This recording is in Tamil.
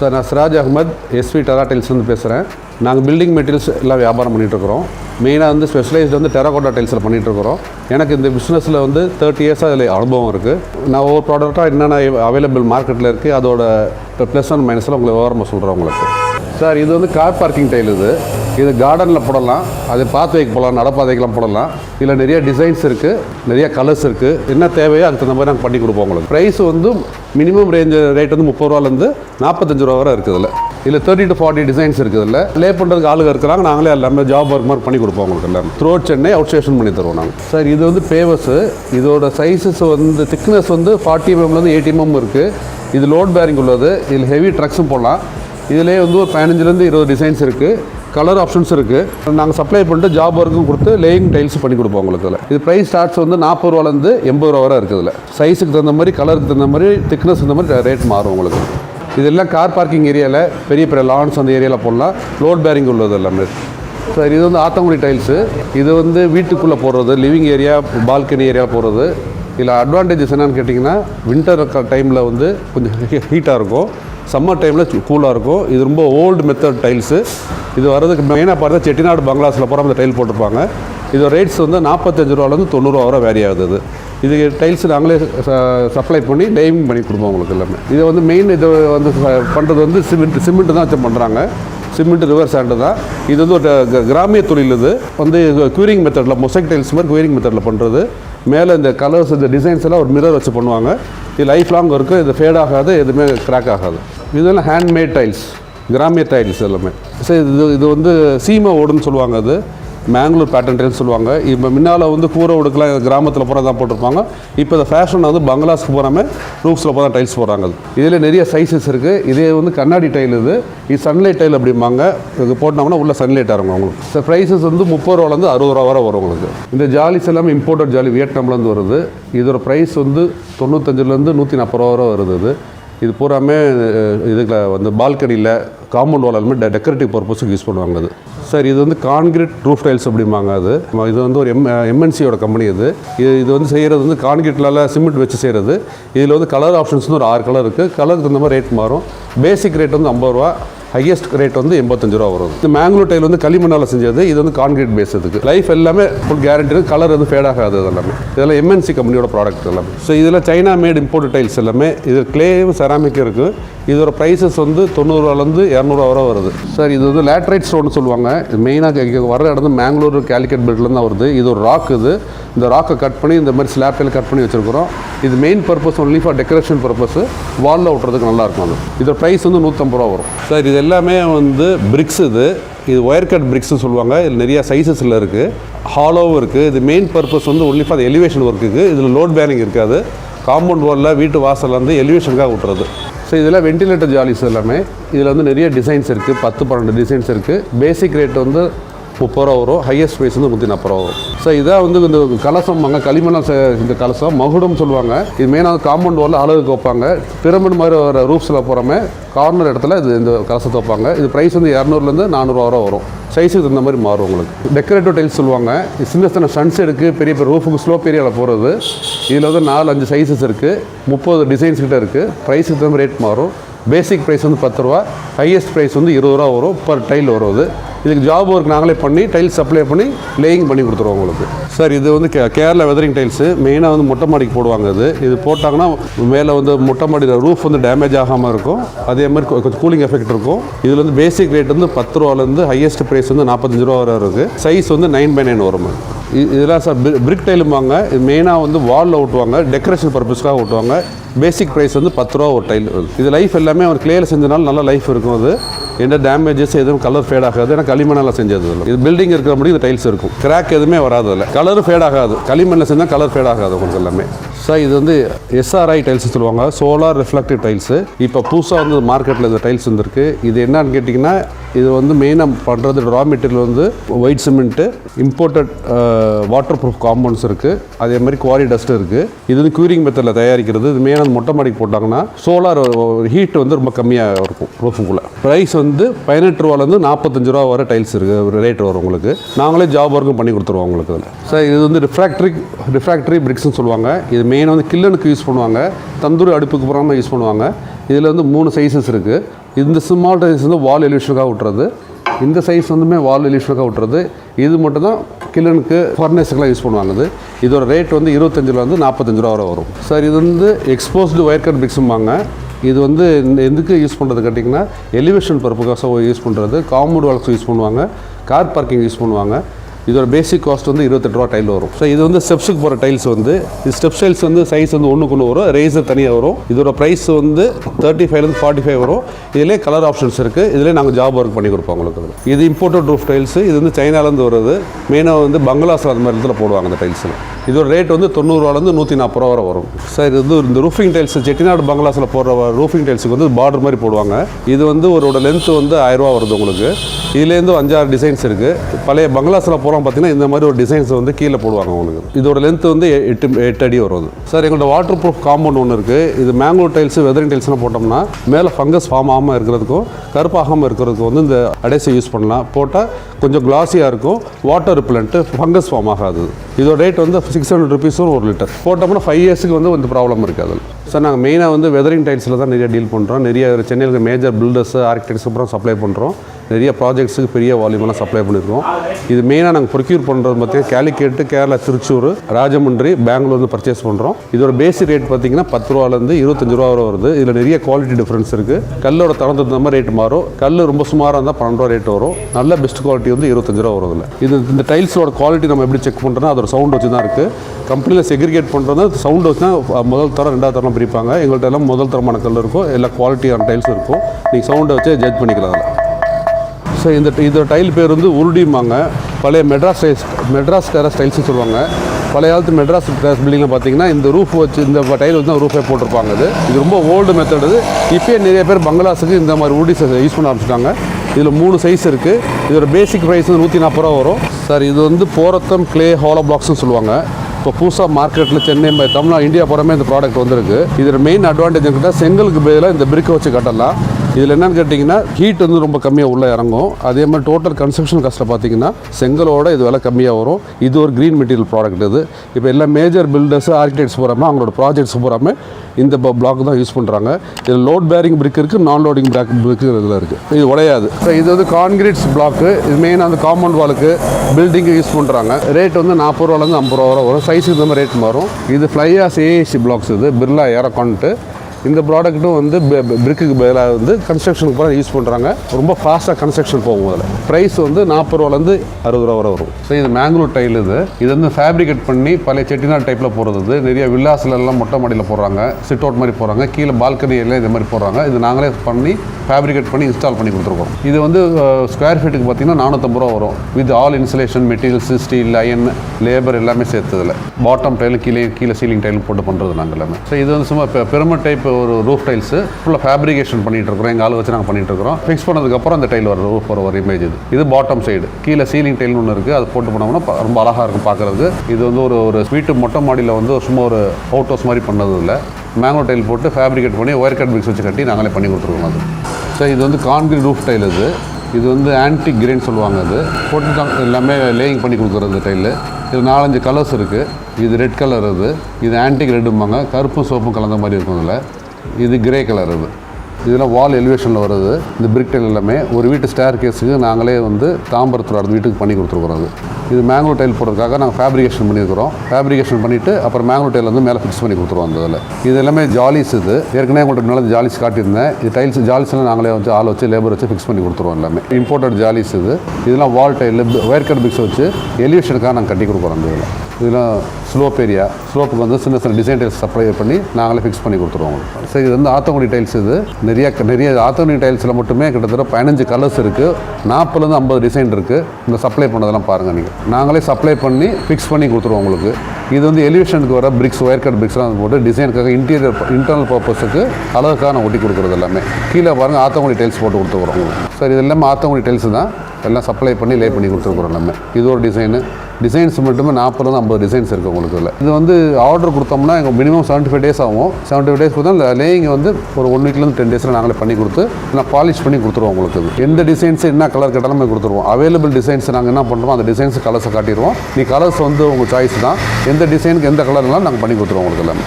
சார் நான் சிராஜ் அகமத் எஸ்வி டெரா டைல்ஸ்லேருந்து பேசுகிறேன் நாங்கள் பில்டிங் மெட்டீரியல்ஸ் எல்லாம் வியாபாரம் பண்ணிகிட்ருக்குறோம் மெயினாக வந்து ஸ்பெஷலைஸ்டு வந்து டெராகோட்டா டைல்ஸில் பண்ணிகிட்ருக்குறோம் எனக்கு இந்த பிஸ்னஸில் வந்து தேர்ட்டி இயர்ஸாக அதில் அனுபவம் இருக்குது நான் ஒவ்வொரு ப்ராடக்ட்டாக என்னென்ன அவைலபிள் மார்க்கெட்டில் இருக்குது அதோட ப்ளஸ் அண்ட் மைனஸில் உங்களுக்கு விவரமாக சொல்கிறேன் உங்களுக்கு. சார் இது வந்து கார் பார்க்கிங் டைல் இது. இது கார்டனில் போடலாம். அது பாத்வேக்கு போடலாம் நடப்பாதைக்கெலாம் போடலாம். இதில் நிறைய டிசைன்ஸ் இருக்குது நிறைய கலர்ஸ் இருக்குது என்ன தேவையோ அதுக்கு தகுந்த மாதிரி நாங்கள் பண்ணி கொடுப்போம் உங்களுக்கு. ப்ரைஸ் வந்து மினிமம் ரேஞ்ச் ரேட் வந்து முப்பது ரூபாலேருந்து நாற்பத்தஞ்சு ரூபா வரை இருக்குது இதில் இதில் தேர்ட்டி டு ஃபார்ட்டி டிசைன்ஸ் இருக்குது இல்லை லே பண்ணுறதுக்கு ஆளுங்க இருக்கிறாங்க நாங்களே எல்லாமே ஜாப் ஒர்க் மாதிரி பண்ணி கொடுப்போம் உங்களுக்கு எல்லாமே. த்ரோட் சென்னை அவுட் ஸ்டேஷன் பண்ணி தருவோம் நாங்கள் சார் இது வந்து பேவர்ஸு இதோட சைஸஸ் வந்து திக்னஸ் வந்து ஃபார்ட்டி எம்எம்லேருந்து எயிட்டி எம்எம் இருக்குது இது லோட் பேரிங் உள்ளது. இதில் ஹெவி ட்ரக்ஸும் போடலாம். இதிலே வந்து ஒரு பதினஞ்சுலேருந்து இருபது டிசைன்ஸ் இருக்குது கலர் ஆப்ஷன்ஸ் இருக்குது நாங்கள் சப்ளை பண்ணிட்டு ஜாப் ஒர்க்கும் கொடுத்து லேயிங் டைல்ஸ் பண்ணி கொடுப்போம் உங்களுக்கு இதில் இது ப்ரைஸ் ஸ்டார்ட்ஸ் வந்து நாற்பது ரூபாலேருந்து எண்பது ரூபா வரை இருக்குது இதில் சைஸுக்கு தகுந்த மாதிரி கலருக்கு தகுந்த மாதிரி திக்னஸ் தகுந்த மாதிரி ரேட் மாறும் உங்களுக்கு. இதெல்லாம் கார் பார்க்கிங் ஏரியாவில் பெரிய பெரிய லான்ஸ் அந்த ஏரியாவில் போடலாம். லோட் பேரிங் உள்ளது எல்லாமே. சார் இது வந்து ஆத்தங்குடி டைல்ஸு இது வந்து வீட்டுக்குள்ளே போடுறது லிவிங் ஏரியா பால்கனி ஏரியா போடுறது. இதில் அட்வான்டேஜஸ் என்னென்னு கேட்டிங்கன்னா வின்டர் டைமில் வந்து கொஞ்சம் ஹீட்டாக இருக்கும். சம்மர் டைமில் கூலாக இருக்கும். இது ரொம்ப ஓல்டு மெத்தட் டைல்ஸு இது வர்றதுக்கு மெயினாக பார்த்தா செட்டிநாடு பங்களாஸில் போகிற அந்த டைல் போட்டிருப்பாங்க. இதோட ரேட்ஸ் வந்து நாற்பத்தஞ்சு ரூபாலேருந்து தொண்ணூறுவா வரை வேரி ஆகுது இது. இது டைல்ஸ் நாங்களே சப்ளை பண்ணி லேவிங் பண்ணி கொடுப்போம் உங்களுக்கு எல்லாமே. இது வந்து மெயின் இது வந்து பண்ணுறது வந்து சிமெண்ட் சிமெண்ட் தான் வச்சு பண்ணுறாங்க சிமெண்ட் ரிவர் சாண்டு தான். இது வந்து ஒரு க- கிராமிய தொழில் இது. வந்து க்யூரிங் மெத்தடில் மொசைக் டைல்ஸ் மாதிரி க்யூரிங் மெத்தடில் பண்ணுறது மேலே இந்த கலர்ஸ் இந்த டிசைன்ஸ் எல்லாம் ஒரு மிரர் வச்சு பண்ணுவாங்க. இது லைஃப் லாங் இருக்குது இது ஃபேட் ஆகாது எதுவுமே கிராக் ஆகாது. இதெல்லாம் ஹேண்ட்மேட் டைல்ஸ் கிராமிய டைல்ஸ் எல்லாமே. சரி இது இது வந்து சீமை ஓடுன்னு சொல்லுவாங்க அது. மேங்களூர் பேட்டர்ன் டைல்ஸ் சொல்லுவாங்க. இப்போ முன்னால் வந்து கூரை உடுக்கலாம் கிராமத்தில் பூரா தான் போட்டிருப்பாங்க. இப்போ இந்த ஃபேஷன் வந்து பங்களாஸ்க்கு போகாம ரூஃப்ஸில் போகிறா டைல்ஸ் போடுறாங்க. அது இதில் நிறைய சைஸஸ் இருக்குது இதே வந்து கண்ணாடி டைல் இது. இது சன்லைட் டைல் அப்படிம்பாங்க. இது போட்டோம்னா உள்ள சன்லைட் இருக்கும் அவங்களுக்கு. சார் ப்ரைஸஸ் வந்து முப்பது ரூபாலேருந்து அறுபது ரூபா வரை வரும் உங்களுக்கு. இந்த ஜாலிஸ் எல்லாமே இம்போர்ட்டட் ஜாலி வியட்நாம்லேருந்து வருது. இதோட ப்ரைஸ் வந்து தொண்ணூத்தஞ்சுலேருந்து நூற்றி நாற்பது ரூபா வரை வருது இது. இது பூராமே அஹ், வந்து பால்கனியில் காம்பவுண்ட் வால் எல்லாமே டெக்கரேட்டிவ் பர்பஸுக்கு யூஸ் பண்ணுவாங்க அது. சார் இது வந்து கான்கிரீட் ரூஃப் டைல்ஸ் அப்படிம்பாங்க அது. இது வந்து ஒரு எம் எம்என்சியோட கம்பெனி இது. இது இது வந்து செய்கிறது வந்து கான்கிரீட்லால சிமெண்ட் வச்சு செய்கிறது இதில் வந்து கலர் ஆப்ஷன்ஸ்னு ஒரு ஆறு கலர் இருக்குது கலருக்கு தகுந்த மாதிரி ரேட் மாறும். பேசிக் ரேட் வந்து ஐம்பது ரூபா. ஹையஸ்ட் ரேட் வந்து எண்பத்தஞ்சு ரூபா வரும். இந்த மேங்களூர் டைல் வந்து களிமண்ணால் செஞ்சது. இது வந்து கான்கிரீட் பேஸ் இதுக்கு. லைஃப் எல்லாமே ஃபுல் கேரண்டி கலர் வந்து ஃபேட் ஆகாது எல்லாமே இதெல்லாம் எம்என்சி கம்பெனியோட ப்ராடக்ட் எல்லாமே. ஸோ இதில் சைனா மேட் இம்போர்ட் டைல்ஸ் எல்லாமே. இது கிளேவும் செராமிக் இருக்குது இதோட ப்ரைஸஸ் வந்து தொண்ணூறுவாலேருந்து இரநூறுவா வரை வருது. சார் இது வந்து லேட்ரைட் ஸ்டோன் சொல்லுவாங்க. இது மெயினாக வர இடம் மேங்களூர் கேலிக்கட் பெல்ட்லேருந்து தான் வருது. இது ஒரு ராக் இது. இந்த ராக்கை கட் பண்ணி இந்த மாதிரி ஸ்லாப் டைல் கட் பண்ணி வச்சுருக்குறோம். இது main purpose only for decoration purpose வாலில் ஒட்டுறதுக்கு நல்லா இருக்கும் அது. இதோட ப்ரைஸ் வந்து நூற்றம்பது ரூபா வரும். சார் இது எல்லாமே வந்து பிரிக்ஸ் இது. இது ஒயர் கட் பிரிக்ஸ்னு சொல்லுவாங்க. இதில் நிறையா சைஸஸில் இருக்குது ஹாலோவும் இருக்குது இது மெயின் பர்பஸ் வந்து ஒன்லி ஃபார் எலிவேஷன் ஒர்க்குக்கு இதில் லோட் பேரிங் இருக்காது. காம்பவுண்ட் வாலில் வீட்டு வாசல்ல இருந்து எலிவேஷனுக்காக விட்டுறது ஸோ இதில் வென்டிலேட்டர் ஜாலிஸ் எல்லாமே இதில் வந்து நிறைய டிசைன்ஸ் இருக்குது பத்து பன்னெண்டு டிசைன்ஸ் இருக்குது பேசிக் ரேட் வந்து முப்பது ரூபா வரும் ஹையஸ்ட் ப்ரைஸ் வந்து நூற்றி வரும் ஸோ இதை வந்து இந்த கலசம் அங்கே களிமணம் இந்த கலசம் மகுடம் சொல்லுவாங்க. இது மெயினாக காம்பவுண்ட் வாரில் அழகுக்கு வைப்பாங்க. பிரமிட் மாதிரி வர ரூப்ஸில் போகிறோமே கார்னர் இடத்துல இது இந்த கலசத்தை வைப்பாங்க. இது ப்ரைஸ் வந்து இரநூறுலேருந்து நானூறுவா வரை வரும். சைஸுக்கு தகுந்த மாதிரி மாறும் உங்களுக்கு. டெக்கரேட்டிவ் டைல்ஸ் சொல்லுவாங்க. சின்ன சின்ன சன்ஸ் இருக்குது பெரிய பெரிய ரூஃபுக்கு ஸ்லோப் ஏரியாவில் போகிறது இதில் வந்து நாலு அஞ்சு சைஸஸ் இருக்குது முப்பது டிசைன்ஸ் கிட்டே இருக்குது ப்ரைஸுக்கு தகுந்த ரேட் மாறும். பேசிக் ப்ரைஸ் வந்து பத்து ரூபா ஹையஸ்ட் ப்ரைஸ் வந்து இருபது ரூபா வரும் பர் டைல் வரும் இதுக்கு ஜாப் ஒர்க் நாங்களே பண்ணி டைல் சப்ளை பண்ணி லேயிங் பண்ணி கொடுத்துருவோம் உங்களுக்கு. சார் இது வந்து கே கேரளா வெதரிங் டைல்ஸு மெயினாக வந்து மொட்டை மாடிக்கு போடுவாங்க இது இது போட்டாங்கன்னா மேலே வந்து மொட்டை மாடியில் ரூஃப் வந்து டேமேஜ் ஆகாமல் இருக்கும். அதே மாதிரி கொஞ்சம் கூலிங் எஃபெக்ட் இருக்கும். இதில் வந்து பேசிக் ரேட் வந்து பத்து ரூபாலேருந்து ஹையஸ்ட் ப்ரைஸ் வந்து நாற்பத்தஞ்சு ரூபா வரை இருக்குது சைஸ் வந்து நைன் பை நைன் வரும். இதெல்லாம் சார் பிரிக் டைலும்பாங்க இது மெயினாக வந்து வாலில் ஓட்டுவாங்க டெக்கரேஷன் பர்பஸ்க்காக ஓட்டுவாங்க பேசிக் ப்ரைஸ் வந்து பத்து ரூபா ஒரு டைல் இது லைஃப் எல்லாமே ஒரு கிளியர் செஞ்சனால நல்ல லைஃப் இருக்கும் அது. எந்த டேமேஜஸ் எதுவும் கலர் ஃபேட் ஆகாது. ஏன்னா களிமண்ணால் செஞ்சது இல்லை இது பில்டிங் இருக்கிற முடியும் இது டைல்ஸ் இருக்கும். கிராக் எதுவுமே வராது இல்லை கலர் ஃபேட் ஆகாது. களிமண்ணில் செஞ்சால் கலர் ஃபேட் ஆகாது உங்களுக்கு எல்லாமே. சார் இது வந்து எஸ்ஆர்ஐ டைல்ஸ் சொல்லுவாங்க. சோலார் ரிஃப்ளெக்டிவ் டைல்ஸு இப்போ புதுசாக வந்து மார்க்கெட்டில் இந்த டைல்ஸ் வந்திருக்கு. இது என்னன்னு கேட்டிங்கன்னா இது வந்து மெயினாக பண்ணுறது ரா மெட்டீரியல் வந்து white cement imported water proof compounds இருக்குது அதே மாதிரி குவாரி டஸ்ட் இருக்குது இது வந்து க்யூரிங் மெத்தடில் தயாரிக்கிறது. இது மெயினாக மொட்டை மாடிக்கு போட்டாங்கன்னா சோலார் ஹீட் வந்து ரொம்ப கம்மியாக இருக்கும் ரூஃபுக்குள்ளே ப்ரைஸ் வந்து பதினெட்டு ரூபாலேருந்து நாற்பத்தஞ்சு ரூபா வர டைல்ஸ் இருக்குது ரேட் வரும் உங்களுக்கு. நாங்களே ஜாப் ஒர்க்கும் பண்ணி கொடுத்துருவோம் உங்களுக்கு சார் இது வந்து ரிஃப்ராக்டரி ரிஃப்ராக்டரி பிரிக்ஸ்னு சொல்லுவாங்க. இது மெயினாக வந்து கில்லனுக்கு யூஸ் பண்ணுவாங்க. தந்தூரி அடுப்புக்கு போகாமல் யூஸ் பண்ணுவாங்க. இதில் வந்து மூணு சைஸஸ் இருக்குது இந்த ஸ்மால் சைஸ் வந்து வால் எலிவேஷனுக்காக விட்டுறது இந்த சைஸ் வந்துமே வால் எலிவேஷனுக்காக விட்டுறது இது மட்டும் தான் கில்லனுக்கு ஃபர்னஸுக்கெலாம் யூஸ் பண்ணுவாங்க இது. இதோட ரேட் வந்து இருபத்தஞ்சிலேருந்து நாற்பத்தஞ்சு ரூபா வரை வரும். சார் இது வந்து எக்ஸ்போஸ்டு ஒயர் கட் பிக்ஸும்பாங்க இது வந்து இந்த- எதுக்கு யூஸ் பண்ணுறது கேட்டிங்கன்னா எலிவேஷன் பர்புக்காக யூஸ் பண்ணுறது காமோடு வால்ஸ் யூஸ் பண்ணுவாங்க. கார் பார்க்கிங் யூஸ் பண்ணுவாங்க. இதோட பேசிக் காஸ்ட் வந்து இருபத்தெட்டு ரூபா டைல் வரும். ஸோ இது வந்து ஸ்டெப்ஸுக்கு போகிற டைல்ஸ் வந்து இது ஸ்டெப் டைல்ஸ் வந்து சைஸ் வந்து ஒன்றுக்கு ஒன்று வரும் ரேசர் தனியாக வரும். இதோட ப்ரைஸ் வந்து தேர்ட்டி ஃபைவ்லேருந்து ஃபார்ட்டி ஃபைவ் வரும். இதிலே கலர் ஆப்ஷன்ஸ் இருக்குது இதிலே நாங்கள் ஜாப் ஒர்க் பண்ணி கொடுப்போம் உங்களுக்கு இது இம்போர்ட்டட் ரூஃப் டைல்ஸ் இது வந்து சைனாலேருந்து வருது மெயினாக வந்து பங்களாஸ் அந்த மாதிரி இடத்துல போடுவாங்க அந்த டைல்ஸில் இதோட ரேட் வந்து தொண்ணூறுவாலேருந்து நூற்றி நாற்பது ரூபா வரை வரும். சார் இது வந்து இந்த ரூஃபிங் டைல்ஸ் செட்டிநாடு பங்களாஸில் போடுற ரூஃபிங் டைல்ஸுக்கு வந்து பார்டர் மாதிரி போடுவாங்க. இது வந்து ஒரு லென்த்து வந்து ஆயிரரூவா வருது உங்களுக்கு. இதுலேருந்து அஞ்சாறு டிசைன்ஸ் இருக்குது பழைய பங்களாஸில் போகிறோம் பார்த்தீங்கன்னா இந்த மாதிரி ஒரு டிசைன்ஸ் வந்து கீழே போடுவாங்க உங்களுக்கு. இதோட லென்த் வந்து எட்டு எட்டு அடி வரும். சார் எங்கள்ட்ட வாட்டர் ப்ரூஃப் காம்பவுண்ட் ஒன்று இருக்குது இது மேங்களூர் டைல்ஸ் வெதரிங் டைல்ஸ்லாம் போட்டோம்னா மேலே ஃபங்கஸ் ஃபார்ம் ஆகாமல் இருக்கிறதுக்கும் கருப்பாகாமல் இருக்கிறதுக்கும் வந்து இந்த அடைசை யூஸ் பண்ணலாம். போட்டால் கொஞ்சம் கிளாஸியாக இருக்கும். வாட்டர் ரிப்பலண்ட்டு ஃபங்கஸ் ஃபார்ம் ஆகாது. இதோட ரேட் வந்து சிக்ஸ் ஹண்ட்ரட் ருபீஸும் ஒரு லிட்டர் போட்டோம்னா ஃபைவ் இயர்ஸுக்கு வந்து இந்த ப்ராப்ளம் இருக்காது சார் நாங்கள் மெயினாக வந்து வெதரிங் டைல்ஸில் தான் நிறைய டீல் பண்ணுறோம் நிறைய சென்னையில் இருக்க மேஜர் பில்டர்ஸ் ஆர்கிடெக்ட்ஸ் அப்புறம் சப்ளை பண்ணுறோம் நிறைய ப்ராஜெக்ட்ஸுக்கு பெரிய வால்யூமெல்லாம் சப்ளை பண்ணியிருக்கோம் இது மெயினாக நாங்கள் ப்ரொக்யூர் பண்ணுறது பார்த்தீங்கன்னா கேலிக்கேட்டு கேரளா திருச்சூர் ராஜமன்றி பெங்களூர்லேருந்து பர்ச்சேஸ் பண்ணுறோம் இதோட பேசிக் ரேட் பார்த்தீங்கன்னா பத்து ரூபாலேருந்து இருபத்தஞ்சு ரூபா வரை வருது. இதில் நிறைய குவாலிட்டி டிஃப்ரென்ஸ் இருக்குது கல்லோட தரத்துக்கு தகுந்த மாதிரி ரேட் மாறும். கல் ரொம்ப சுமாராக இருந்தால் பன்னெண்டு ரூபா ரேட் வரும். நல்ல பெஸ்ட் குவாலிட்டி வந்து இருபத்தஞ்சு ரூபா வரும் இதில் இது இந்த டைல்ஸோட குவாலிட்டி நம்ம எப்படி செக் பண்ணுறோன்னா அதோட சவுண்ட் வச்சு தான் இருக்குது கம்பெனியில் செக்ரிகேட் பண்ணுறது சவுண்ட் வச்சுன்னா முதல் தரம் ரெண்டாவது தரம் பிரிப்பாங்க. எங்கள்கிட்ட எல்லாம் முதல் தரமான கல் இருக்கும். எல்லா குவாலிட்டியான டைல்ஸ் இருக்கும். நீங்கள் சவுண்டை வச்சு ஜட்ஜ் பண்ணிக்கலாம் அதில். ஸோ இந்த இதோட டைல் பேர் வந்து உருடிம்பாங்க. பழைய மெட்ராஸ் டைல்ஸ் மெட்ராஸ் டெரஸ் டைல்ஸ்னு சொல்லுவாங்க. பழைய காலத்து மெட்ராஸ் டெரஸ் பில்டிங்கில் பார்த்தீங்கன்னா இந்த ரூஃப் வச்சு இந்த டைல் வந்து ரூஃபே போட்டிருப்பாங்க இது. இது ரொம்ப ஓல்டு மெத்தட் இது. இப்போயே நிறைய பேர் பங்களாஸுக்கு இந்த மாதிரி உருடி யூஸ் பண்ண ஆரம்பிச்சிட்டாங்க. இதில் மூணு சைஸ் இருக்குது இதோட பேசிக் ப்ரைஸ் வந்து நூற்றி நாற்பது ரூபா வரும். சார் இது வந்து போரத்தம் க்ளே ஹாலோ பிளாக்ஸ்னு சொல்லுவாங்க. இப்போ புதுசாக மார்க்கெட்டில் சென்னை ம- தமிழ்நாடு இந்தியா புறமே இந்த ப்ராடக்ட் வந்திருக்கு. இதில் மெயின் அட்வான்டேஜ் கேட்டால் செங்கலுக்கு பதிலாக இந்த பிரிக்கை வச்சு கட்டலாம். இதில் என்னென்னு கேட்டிங்கன்னா ஹீட் வந்து ரொம்ப கம்மியாக உள்ளே இறங்கும். அதே மாதிரி டோட்டல் கன்ஸ்ட்ரக்ஷன் காஸ்ட்டில் பார்த்தீங்கன்னா செங்கலோட இது விலை கம்மியாக வரும். இது ஒரு க்ரீன் மெட்டீரியல் ப்ராடக்ட் இது. இப்போ எல்லா மேஜர் பில்டர்ஸ் ஆர்கிடெக்ட்ஸ் போகிறாமல் அவங்களோட ப்ராஜெக்ட்ஸ் பூராமே இந்த பிளாக் தான் யூஸ் பண்ணுறாங்க இதில் லோட் பேரிங் பிரிக் இருக்குது நான் லோடிங் பிளாக் பிரிக் இதில் இருக்குது இது உடையாது. So, இது வந்து கான்கிரீட்ஸ் பிளாக்கு இது மெயினாக அந்த காம்பவுண்ட் வாலுக்கு பில்டிங்கு யூஸ் பண்ணுறாங்க ரேட் வந்து நாற்பது ரூபாலேருந்து ஐம்பது ரூபா வரும். வரும் சைஸுக்கு இந்த ரேட் மாறும். இது ஃப்ளையாஸ் ஏஏசி பிளாக்ஸ் இது. பிர்லா ஏரகான்ட்டு இந்த ப்ராடக்ட்டும் வந்து பிரிக்குக்கு பதிலாக வந்து கன்ஸ்ட்ரக்ஷனுக்கு போகிற யூஸ் பண்ணுறாங்க ரொம்ப ஃபாஸ்ட்டாக கன்ஸ்ட்ரக்ஷன் போகும் அதில். ப்ரைஸ் வந்து நாற்பது ரூபாலேருந்து அறுபது ரூபா வரை வரும். ஸோ இது மேங்களூர் டைல் இது. இது வந்து ஃபேப்ரிகேட் பண்ணி பழைய செட்டிநாடு டைப்பில் போடுறது இது. நிறைய வில்லாஸ்லெல்லாம் மொட்டை மாடியில் போடுறாங்க. சிட் அவுட் மாதிரி போடுறாங்க. கீழே பால்கனி எல்லாம் இது மாதிரி போடுறாங்க. இது நாங்களே பண்ணி ஃபேப்ரிகேட் பண்ணி இன்ஸ்டால் பண்ணி கொடுத்துருக்கோம். இது வந்து ஸ்கொயர் ஃபீட்டுக்கு பார்த்தீங்கன்னா நானூற்றம்பது ரூபா வரும். With all insulation materials steel iron labour எல்லாமே சேர்த்ததில் பாட்டம் டைல் கீழே கீழே சீலிங் டைல் போட்டு பண்ணுறது நாங்கள் எல்லாமே. ஸோ இது வந்து சும்மா பெரும டைப் ஒரு ரூஃப் டைல்ஸு ஃபுல்லாக ஃபேப்ரிகேஷன் பண்ணிட்டு இருக்கிறோம் எங்கள் ஆள் வச்சு நாங்கள் பண்ணிட்டு இருக்கிறோம் ஃபிக்ஸ் பண்ணதுக்கப்புறம் அந்த டைல் வர ரூஃப் வர ஒரு இமேஜ் இது. இது பாட்டம் சைடு கீழே சீலிங் டைல் ஒன்று இருக்குது அது போட்டு போனோம்னா ரொம்ப அழகாக இருக்கும் பார்க்குறதுக்கு இது வந்து ஒரு ஒரு வீட்டு மொட்டை மாடியில் வந்து ஒரு சும்மா ஒரு அவுட் ஹவுஸ் மாதிரி பண்ணது இல்லை. மேங்கோ டைல் போட்டு ஃபேப்ரிகேட் பண்ணி ஒயர் கட் மிக்ஸ் வச்சு கட்டி நாங்களே பண்ணி கொடுத்துருக்கோம் அது. ஸோ இது வந்து கான்கிரீட் ரூஃப் டைல் இது. இது வந்து ஆன்டி கிரீன் சொல்லுவாங்க அது. போட்டு தான் எல்லாமே லேயிங் பண்ணி கொடுக்குறது டைலு இது நாலஞ்சு கலர்ஸ் இருக்குது இது ரெட் கலர் இது இது ஆன்டிக் ரெட்டும்பாங்க கருப்பும் சோப்பும் கலந்த மாதிரி இருக்கும் இதில் இது கிரே கலர் இது. இதெல்லாம் வால் எலிவேஷனில் வருது. இந்த பிரிக்டைல் எல்லாமே ஒரு வீட்டு ஸ்டேர் கேஸுக்கு நாங்களே வந்து தாம்பரத்தில் அடுத்த வீட்டுக்கு பண்ணி கொடுத்துருக்குறோம் இது மேங்களூர் டைல் போடுறதுக்காக நாங்கள் ஃபேப்ரிகேஷன் பண்ணியிருக்கிறோம். ஃபேப்ரிகேஷன் பண்ணிவிட்டு அப்புறம் மேங்களூர் டைல் வந்து மேலே ஃபிக்ஸ் பண்ணி கொடுத்துருவோம் அந்த இதில். இது எல்லாமே ஜாலிஸ் இது. ஏற்கனவே உங்களுக்கு நல்ல ஜாலிஸ் காட்டியிருந்தேன். இது டைல்ஸ் ஜாலிஸ்லாம் நாங்களே வந்து ஆள் வச்சு லேபர் வச்சு ஃபிக்ஸ் பண்ணி கொடுத்துருவோம் எல்லாமே. இம்போர்ட்டட் ஜாலிஸ் இது. இதெல்லாம் wall tile wire cut fix வச்சு எலிவேஷனுக்காக நாங்கள் கட்டி கொடுக்குறோம் அந்த இதில். இதெல்லாம் ஸ்லோப் ஏரியா ஸ்லோப்புக்கு வந்து சின்ன சின்ன டிசைன் டைல்ஸ் சப்ளை பண்ணி நாங்களே ஃபிக்ஸ் பண்ணி கொடுத்துருவோம் உங்களுக்கு. சரி இது வந்து ஆத்தங்குடி டைல்ஸ் இது. நிறைய நிறைய ஆத்தங்குடி டைல்ஸில் மட்டுமே கிட்டத்தட்ட பதினஞ்சு கலர்ஸ் இருக்குது நாற்பதுலேருந்து ஐம்பது டிசைன் இருக்குது இந்த சப்ளை பண்ணதெல்லாம் பாருங்கள் நீங்கள் நாங்களே சப்ளை பண்ணி ஃபிக்ஸ் பண்ணி கொடுத்துருவோம் உங்களுக்கு. இது வந்து எலிவேஷனுக்கு வர பிரிக்ஸ் ஒயர் கட் பிரிக்ஸ்லாம் போட்டு டிசைனுக்காக இன்டீரியர் இன்டர்னல் பர்பஸுக்கு அழகுக்காக நான் ஒட்டி கொடுக்குறது எல்லாமே. கீழே பாருங்கள் ஆத்தங்குடி டைல்ஸ் போட்டு கொடுத்துருக்குறோம் சார் இது எல்லாமே ஆத்தங்குடி டைல்ஸ் தான். எல்லாம் சப்ளை பண்ணி லே பண்ணி கொடுத்துருக்குறோம் எல்லாமே. இது ஒரு டிசைனு டிசைன்ஸ் மட்டுமே நாற்பதுலேருந்து ஐம்பது டிசைன்ஸ் இருக்குது உங்களுக்கு இல்லை இது வந்து ஆர்டர் கொடுத்தோம்னா எங்கள் மினிமம் செவன்ட்டி ஃபைவ் டேஸ் ஆகும். செவன்ட்டி ஃபைவ் டேஸ் கொடுத்தா லேயிங் வந்து ஒரு ஒன் வீக்லேருந்து டென் டேஸில் நாங்களே பண்ணி கொடுத்து நான் பாலிஷ் பண்ணி கொடுத்துருவோம் உங்களுக்கு இது. எந்த டிசைன்ஸ் என்ன கலர் கேட்டாலுமே கொடுத்துருவோம். அவைலபிள் டிசைன்ஸ் நாங்கள் என்ன பண்ணுறோம் அந்த டிசைன்ஸ் கலர்ஸை காட்டிடுவோம். நீ கலர்ஸ் வந்து உங்கள் சாய்ஸ் தான். எந்த டிசைனுக்கு எந்த கலர்னாலும் நாங்கள் பண்ணி கொடுத்துருவோம் உங்களுக்கு எல்லாமே.